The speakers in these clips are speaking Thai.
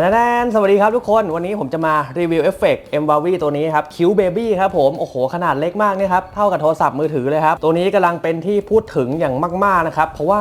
แนนสวัสดีครับทุกคน วันนี้ผมจะมารีวิวเอฟเฟกต์ m w a v y ตัวนี้ครับคิวเบบี้ครับผม โอ้โห ขนาดเล็กมากเนี่ยครับ เท่ากับโทรศัพท์มือถือเลยครับ ตัวนี้กำลังเป็นที่พูดถึงอย่างมาก ๆ นะครับ เพราะว่า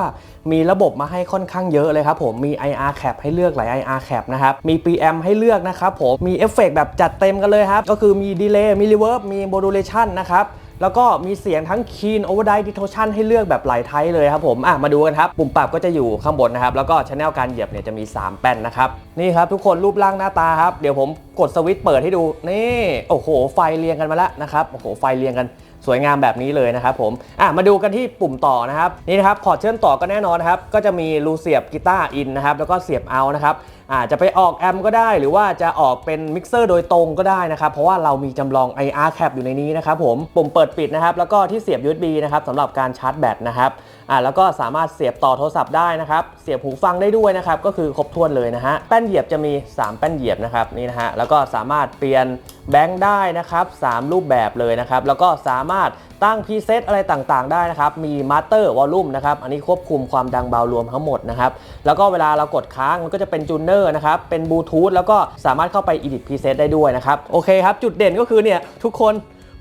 มีระบบมาให้ค่อนข้างเยอะเลยครับผม มี IR cap ให้เลือกหลาย IR cap นะครับ มี PM ให้เลือกนะครับผม มีเอฟเฟกต์แบบจัดเต็มกันเลยครับ ก็คือมีดีเลย์มีรีเวิร์บมี modulation นะครับ แล้วก็มีเสียงทั้ง Keen Overdrive Distortion ให้เลือกแบบหลายไทป์เลยครับผมอะมาดูกันครับ ปุ่มปรับก็จะอยู่ข้างบนนะครับ แล้วก็ช anel การเหยียบเนี่ยจะมี 3 แป้นนะครับ นี่ครับทุกคนรูปร่างหน้าตาครับ เดี๋ยวผมกดสวิตช์เปิดให้ดู นี่ โอ้โห ไฟเรียงกันมาแล้วนะครับ โอ้โห ไฟเรียงกันสวยงามแบบนี้เลยนะครับผม อะ มาดูกันที่ปุ่มต่อนะครับ นี่นะครับ พอร์ตเชื่อมต่อก็แน่นอนนะครับ ก็จะมีรูเสียบกีตาร์อินนะครับ แล้วก็เสียบเอานะครับ อาจจะไปออกแอมก็ได้ หรือว่าจะออกเป็นมิกเซอร์โดยตรงก็ได้นะครับ เพราะว่าเรามีจำลอง IR cap อยู่ในนี้นะครับผมปุ่มเปิดปิดนะครับ แล้วก็ที่เสียบ USB นะครับสำหรับการชาร์จแบตนะครับอ่าแล้วก็สามารถเสียบต่อโทรศัพท์ได้นะครับ เสียบหูฟังได้ด้วยนะครับ ก็คือครบถ้วนเลยนะฮะแป้นเหยียบจะมี 3 แป้นเหยียบนะครับนี่นะฮะแล้วก็สามารถเปลี่ยน แบงค์ได้นะครับ 3 รูปแบบเลยนะครับ แล้วก็สามารถตั้งพรีเซตอะไรต่างๆ ได้นะครับ มีมาสเตอร์วอลลุ่มนะครับ อันนี้ควบคุมความดังเบารวมทั้งหมดนะครับ แล้วก็เวลาเรากดค้างมันก็จะเป็นจูเนอร์นะครับ เป็นบลูทูธแล้วก็สามารถเข้าไป edit preset ได้ด้วยนะครับ โอเคครับ จุดเด่นก็คือเนี่ยทุกคน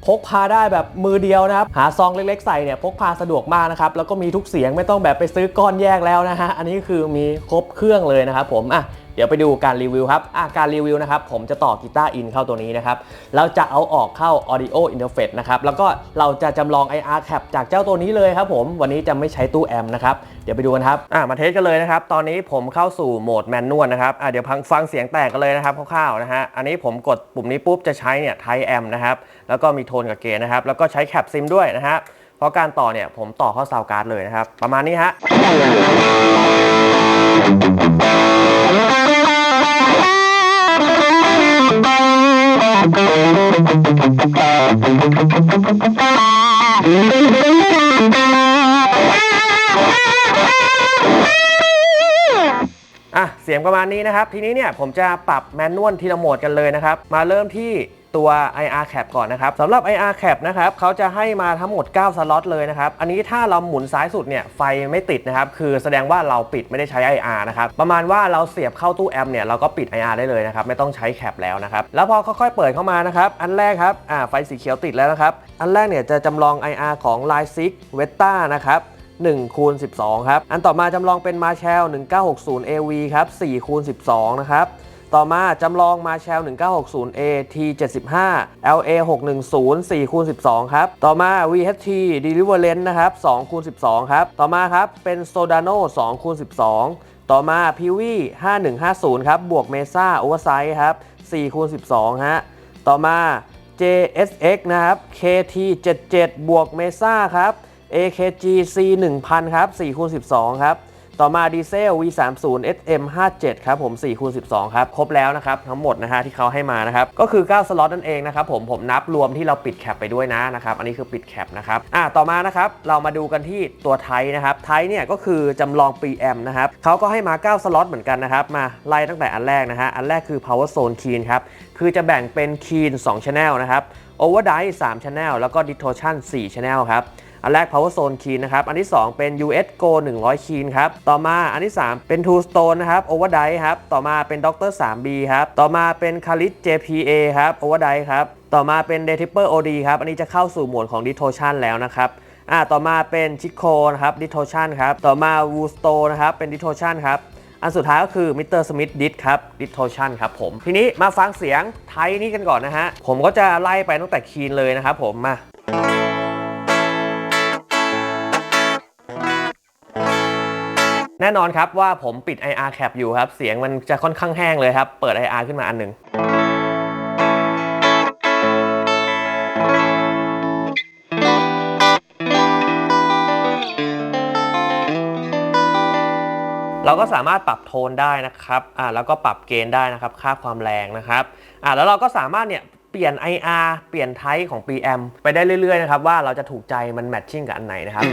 พกพาได้แบบมือเดียวนะครับ หาซองเล็กๆใส่เนี่ยพกพาสะดวกมากนะครับ แล้วก็มีทุกเสียงไม่ต้องแบบไปซื้อก้อนแยกแล้วนะฮะ อันนี้คือมีครบเครื่องเลยนะครับผม อะ เดี๋ยวไปดูการรีวิวครับการรีวิวนะครับผมจะต่อกีตาร์อินเข้าตัวนี้นะครับแล้วจะเอาออกเข้า Audio Interface นะครับแล้วก็เราจะจำลอง IR cap จากเจ้าตัวนี้เลยครับผมวันนี้จะไม่ใช้ตู้แอมนะครับเดี๋ยวไปดูกันครับมาเทสกันเลยนะครับตอนนี้ผมเข้าสู่โหมดแมนนวลนะครับเดี๋ยวพังฟังเสียงแตกกันเลยนะครับคร่าวๆนะฮะอันนี้ผมกดปุ่มนี้ปุ๊บจะใช้เนี่ยไทแอมนะครับแล้วก็มีโทนกับเกณฑ์นะครับแล้วก็ใช้แคปซิมด้วยนะฮะเพราะการต่อเนี่ยผมต่อเข้าซาวการ์ดเลยนะครับ ประมาณนี้ฮะ อะเสียงประมาณนี้นะครับ ทีนี้เนี่ยผมจะปรับแมนนวลทีละโหมดกันเลยนะครับ มาเริ่มที่ ตัว IR cap ก่อนนะครับสำหรับ IR cap นะครับเขาจะให้มาทั้งหมด 9 สล็อตเลยนะครับ อันนี้ถ้าเราหมุนซ้ายสุดเนี่ยไฟไม่ติดนะครับ คือแสดงว่าเราปิดไม่ได้ใช้ IR นะครับ ประมาณว่าเราเสียบเข้าตู้แอมป์เนี่ยเราก็ปิด IR ได้เลยนะครับ ไม่ต้องใช้แคปแล้วนะครับ แล้วพอค่อยๆเปิดเข้ามานะครับ อันแรกครับ อ่า ไฟสีเขียวติดแล้วนะครับ อันแรกเนี่ยจะจำลอง IR ของ l i ซิกเวต a นะครับ1คูณ12 ครับ อันต่อมาจำลองเป็น Marshall 1960 AV ครับ4คูณ12 นะครับ ต่อมาจำลอง Marshall 1960 A T75 LA 610 4คูณ12 ครับ ต่อมา VHT Deliverance นะครับ2คูณ12 ครับ ต่อมาครับเป็น Sodano 2คูณ12 ต่อมา PV 5150 ครับ บวก Mesa Oversize ครับ4คูณ12 ฮะ ต่อมา JSX นะครับ KT77 บวก Mesa ครับ AKG C 1000 ครับ4คูณ12 ครับ ต่อมาดีเซล V30 SM 57 ครับผม4คูณ12 ครับ ครบแล้วนะครับทั้งหมดนะฮะที่เขาให้มานะครับก็คือ 9 สล็อตนั่นเองนะครับผมผมนับรวมที่เราปิดแคปไปด้วยนะนะครับอันนี้คือปิดแคปนะครับอะต่อมานะครับเรามาดูกันที่ตัวไทยนะครับไทยเนี่ยก็คือจำลอง preamp นะครับเขาก็ให้มา 9 สล็อตเหมือนกันนะครับมาไล่ตั้งแต่อันแรกนะฮะอันแรกคือ power zone key ครับคือจะแบ่งเป็น key 2 channel นะครับ overdrive 3 channel แล้วก็ distortion 4 channel ครับ อันแรก power zone key นะครับ อันที่ 2 เป็น US Go 100 key ครับ ต่อมาอันที่ 3 เป็น two stone นะครับ overdrive ครับ ต่อมาเป็น Doctor 3B ครับ ต่อมาเป็น Calit JPA ครับ overdrive ครับ ต่อมาเป็น d e t i p p e r OD ครับ อันนี้จะเข้าสู่หมวดของ distortion แล้วนะครับอ่าต่อมาเป็น Chico นะครับ distortion ครับ ต่อมา Wusto นะครับ เป็น distortion ครับ อันสุดท้ายก็คือ Mr. Smith Dit ครับ Distortion ครับผม ทีนี้มาฟังเสียงไทยนี่กันก่อนนะฮะ ผมก็จะไล่ไปตั้งแต่คีนเลยนะครับผมมา แน่นอนครับว่าผมปิด IR cap อยู่ครับ เสียงมันจะค่อนข้างแห้งเลยครับ เปิด IR ขึ้นมาอันหนึ่งเราก็สามารถปรับโทนได้นะครับ อ่า แล้วก็ปรับเกณฑ์ได้นะครับ ค่าความแรงนะครับ อ่า แล้วเราก็สามารถเนี่ยเปลี่ยน IR เปลี่ยนไทป์ของ PM ไปได้เรื่อยๆนะครับว่าเราจะถูกใจมันแมทชิ่งกับอันไหนนะครับ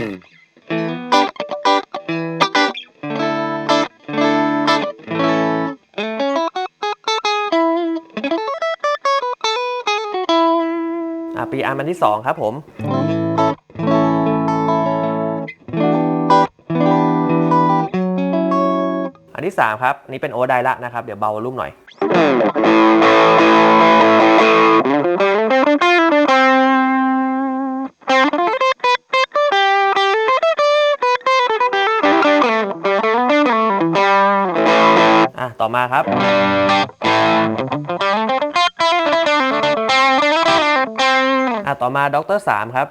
ปีอาร์มันที่ 2 ครับผมอันที่ 3 ครับ นี่เป็นโอเวอร์ไดละนะครับ เดี๋ยวเบาวอลลุ่มหน่อย อะ ต่อมาครับ ต่อมาด็อกเตอร์สามครับ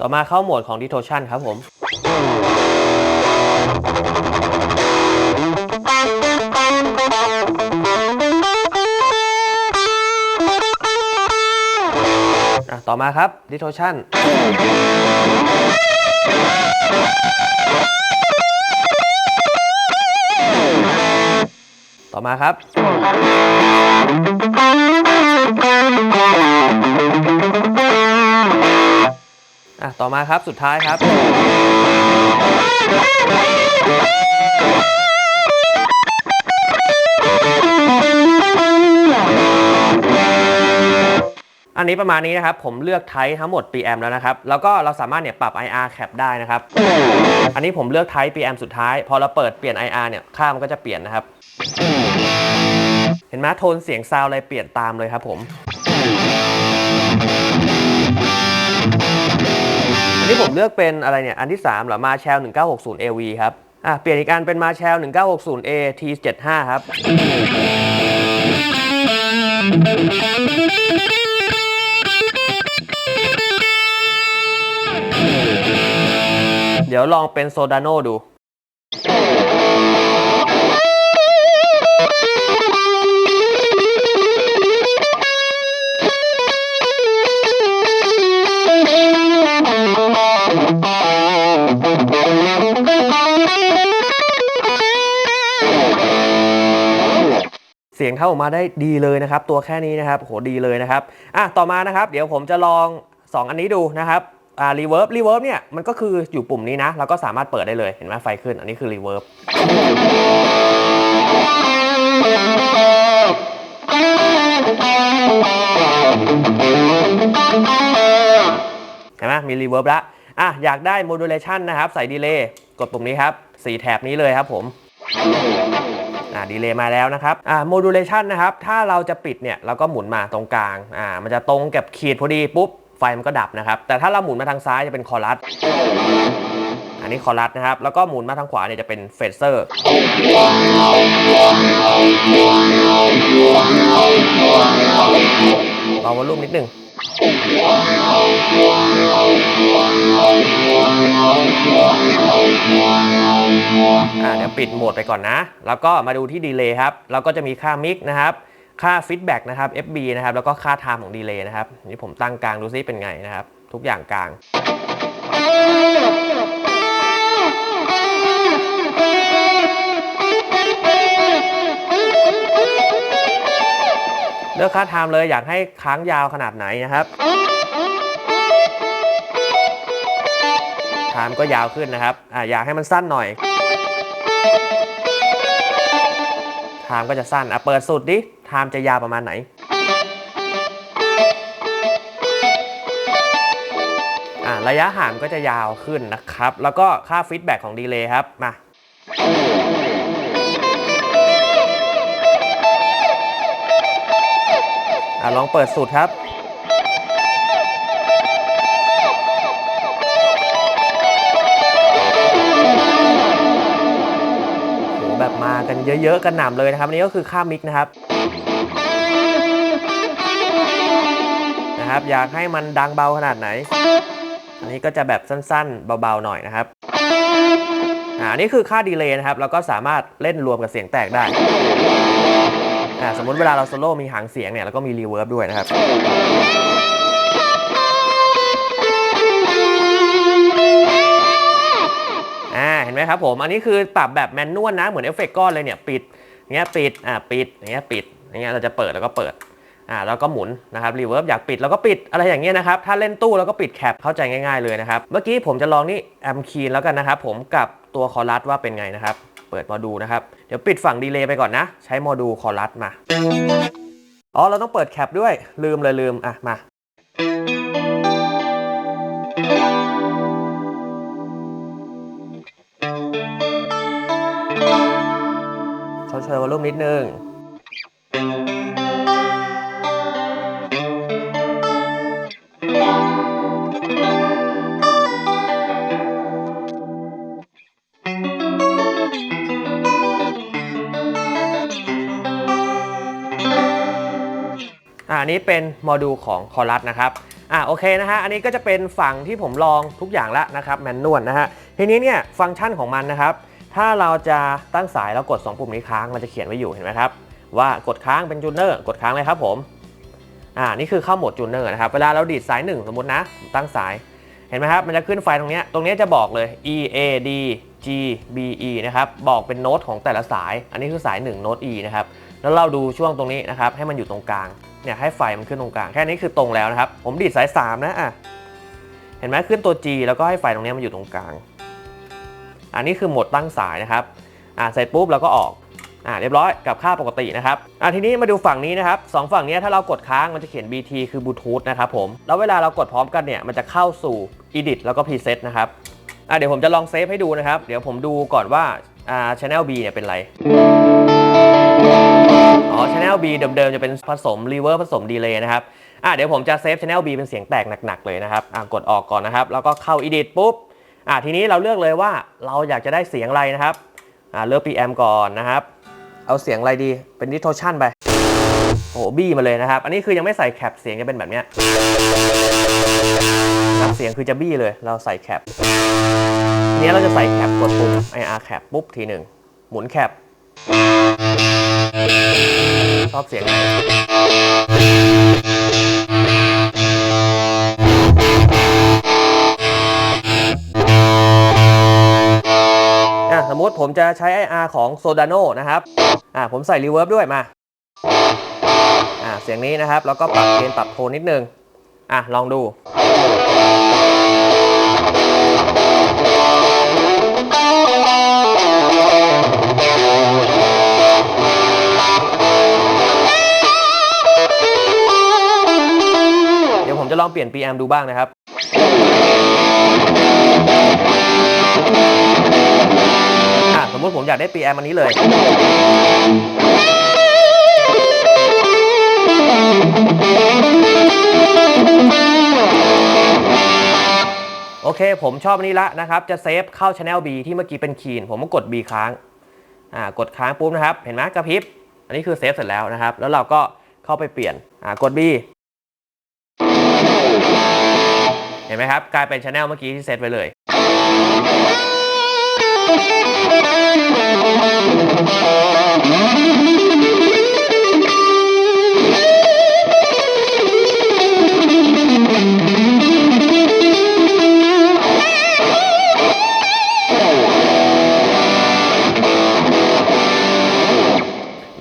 ต่อมาเข้าโหมดของ distortion ครับผมอะต่อมาครับ distortion ต่อมาครับ อะ ต่อมาครับ สุดท้ายครับ อันนี้ประมาณนี้นะครับ ผมเลือกไทป์ทั้งหมด PM แล้วนะครับ แล้วก็เราสามารถเนี่ยปรับ IR cap ได้นะครับ อันนี้ผมเลือกไทป์ PM สุดท้าย พอเราเปิดเปลี่ยน IR เนี่ย ค่ามันก็จะเปลี่ยนนะครับ เห็นไหมโทนเสียงซาวอะไรเปลี่ยนตามเลยครับผมอันนี้ผมเลือกเป็นอะไรเนี่ย อันที่3เหรอมาแชล 1960 AV ครับ อะ เปลี่ยนอีกอันเป็นมาแชล 1960 A T75 ครับ เดี๋ยวลองเป็นโซดาโนดู สียงเข้าออกมาได้ดีเลยนะครับ ตัวแค่นี้นะครับโหดีเลยนะครับอะต่อมานะครับ เดี๋ยวผมจะลอง 2 อันนี้ดูนะครับอ่ารีเวิร์บรีเวิร์บเนี่ยมันก็คืออยู่ปุ่มนี้นะเราก็สามารถเปิดได้เลยเห็นไหมไฟขึ้น อันนี้คือรีเวิร์บเห็นไหมมีรีเวิร์บล้วอะอยากได้โมดูเลชันนะครับ ใส่ดีเลย์กดปุ่มนี้ครับสีแถบนี้เลยครับผม ดีเลย์มาแล้วนะครับอ่าโมดูเลชันนะครับ ถ้าเราจะปิดเนี่ยเราก็หมุนมาตรงกลางอ่ามันจะตรงกับขีดพอดีปุ๊บไฟมันก็ดับนะครับ แต่ถ้าเราหมุนมาทางซ้ายจะเป็นคอรัส อันนี้คอรัสนะครับ แล้วก็หมุนมาทางขวาเนี่ยจะเป็นเฟเซอร์เบาวอลลุ่มนิดหนึ่ง อ่าเดี๋ยวปิดโหมดไปก่อนนะ แล้วก็มาดูที่ดีเลย์ครับ เราก็จะมีค่ามิกนะครับ ค่าฟีดแบ็กนะครับ FB นะครับ แล้วก็ค่าไทม์ของดีเลย์นะครับ นี่ผมตั้งกลางดูซิเป็นไงนะครับ ทุกอย่างกลาง เลือกค่าไทม์เลยอยากให้ค้างยาวขนาดไหนนะครับไทม์ก็ยาวขึ้นนะครับอ่าอยากให้มันสั้นหน่อยไทม์ก็จะสั้นอะเปิดสุดดิไทม์จะยาวประมาณไหนอ่าระยะห่างก็จะยาวขึ้นนะครับ แล้วก็ค่าฟีดแบ็กของดีเลย์ครับ มา อะลองเปิดสุดครับโหแบบมากันเยอะๆกันหนำเลยนะครับอันนี้ก็คือค่ามิกนะครับนะครับ อยากให้มันดังเบาขนาดไหน อันนี้ก็จะแบบสั้นๆ เบาๆหน่อยนะครับอ่าอันนี้คือค่าดีเลย์นะครับ แล้วก็สามารถเล่นรวมกับเสียงแตกได้ อ่าสมมติเวลาเราโซโล่มีหางเสียงเนี่ยแล้วก็มีรีเวิร์บด้วยนะครับอ่าเห็นไหมครับผมอันนี้คือปรับแบบแมนนวลนะเหมือนเอฟเฟกต์ก้อนเลยเนี่ยปิดเงี้ยปิดอ่าปิดเงี้ยปิดอย่างเงี้ยเราจะเปิดแล้วก็เปิดอ่าแล้วก็หมุนนะครับรีเวิร์บอยากปิดแล้วก็ปิดอะไรอย่างเงี้ยนะครับถ้าเล่นตู้แล้วก็ปิดแคปเข้าใจง่ายๆเลยนะครับเมื่อกี้ผมจะลองนี่แอมคีนแล้วกันนะครับผมกับตัวคอรัสว่าเป็นไงนะครับ เปิดโมดูลนะครับ เดี๋ยวปิดฝั่งดีเลย์ไปก่อนนะ ใช้โมดูลคอรัสมา อ๋อ เราต้องเปิดแคปด้วย ลืมเลยลืม อะ มาชดเชยวอลลุ่มนิดนึง นนี้เป็นโมดูลของคอรัสนะครับอ่าโอเคนะฮะอันนี้ก็จะเป็นฝั่งที่ผมลองทุกอย่างแล้วนะครับแมนนวลนะฮะทีนี้เนี่ยฟังก์ชันของมันนะครับ ถ้าเราจะตั้งสายแล้วกด 2 ปุ่มนี้ค้างมันจะเขียนไว้อยู่เห็นไหมครับ ว่ากดค้างเป็นจูเนอร์กดค้างเลยครับผมอ่านี่คือเข้าโหมดจูเนอร์นะครับเวลาเราดีดสาย 1 สมมตินะตั้งสายเห็นไหมครับมันจะขึ้นไฟตรงนี้ตรงนี้จะบอกเลย E A D G B E นะครับบอกเป็นโน้ตของแต่ละสาย อันนี้คือสาย 1 โน้ต E นะครับแล้วเราดูช่วงตรงนี้นะครับให้มันอยู่ตรงกลาง เนี่ยให้ไฟมันขึ้นตรงกลาง แค่นี้คือตรงแล้วนะครับ ผมดีดสาย 3 นะอะเห็นไหมขึ้นตัว G แล้วก็ให้ไฟตรงนี้มันอยู่ตรงกลาง อันนี้คือโหมดตั้งสายนะครับอ่าเสร็จปุ๊บเราก็ออกอ่าเรียบร้อยกับค่าปกตินะครับอ่าทีนี้มาดูฝั่งนี้นะครับสองฝั่งนี้ถ้าเรากดค้างมันจะเขียน BT คือบลูทูธนะครับผมแล้วเวลาเรากดพร้อมกันเนี่ยมันจะเข้าสู่ Edit แล้วก็ Preset นะครับอ่าเดี๋ยวผมจะลองเซฟให้ดูนะครับ เดี๋ยวผมดูก่อนว่าอ่า Channel B เนี่ยเป็นไร อ๋อ Channel B เดิมๆ จะเป็นผสม Reverb ผสม Delay นะครับ อ่าเดี๋ยวผมจะเซฟ Channel B เป็นเสียงแตกหนักๆ เลยนะครับ อ่ากดออกก่อนนะครับ แล้วก็เข้า Edit ปุ๊บ อ่าทีนี้เราเลือกเลยว่าเราอยากจะได้เสียงอะไรนะครับ อ่าเลือก PM ก่อนนะครับ เอาเสียงอะไรดี เป็น distortion ไปโอ้โหบี้มาเลยนะครับ อันนี้คือยังไม่ใส่แคปเสียงจะเป็นแบบเนี้ยครับเสียงคือจะบี้เลย เราใส่แคปทีนี้เราจะใส่แคปกดปุ่ม IR แคปปุ๊บทีหนึ่งหมุนแคป ชอบเสียงไหนสมมติผมจะใช้ IR ของ Sodano นะครับอะผมใส่ Reverb ด้วยมาอะเสียงนี้นะครับ แล้วก็ปรับเกณฑ์ปรับโทนนิดนึง อะ ลองดู จะลองเปลี่ยน PM ดูบ้างนะครับสมมติผมอยากได้ PM อันนี้เลยโอเค ผมชอบอันนี้ละนะครับ จะเซฟเข้า Channel B ที่เมื่อกี้เป็นคีน ผมก็กด B ค้าง อ่ากดค้างปุ๊บนะครับ เห็นไหมกระพริบ อันนี้คือเซฟเสร็จแล้วนะครับ แล้วเราก็เข้าไปเปลี่ยน อ่ากด B ห็นไหมครับ กลายเป็น Channel เมื่อกี้ที่เซตไว้เลย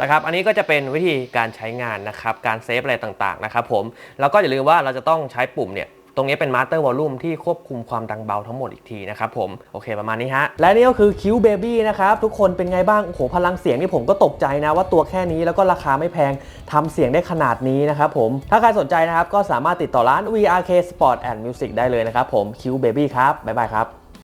นะครับ อันนี้ก็จะเป็นวิธีการใช้งานนะครับ การเซฟอะไรต่างๆนะครับผม แล้วก็อย่าลืมว่าเราจะต้องใช้ปุ่มเนี่ย ตรงนี้เป็นมัตเตอร์วอลลุ่มที่ควบคุมความดังเบาทั้งหมดอีกทีนะครับผม โอเคประมาณนี้ฮะ และนี่ก็คือคิวเบบี้นะครับทุกคนเป็นไงบ้าง โอ้โห พลังเสียงนี่ผมก็ตกใจนะว่าตัวแค่นี้แล้วก็ราคาไม่แพงทำเสียงได้ขนาดนี้นะครับผม ถ้าใครสนใจนะครับก็สามารถติดต่อร้าน VRK Sport and Music ได้เลยนะครับผมคิวเบบี้ครับบ๊ายบายครับ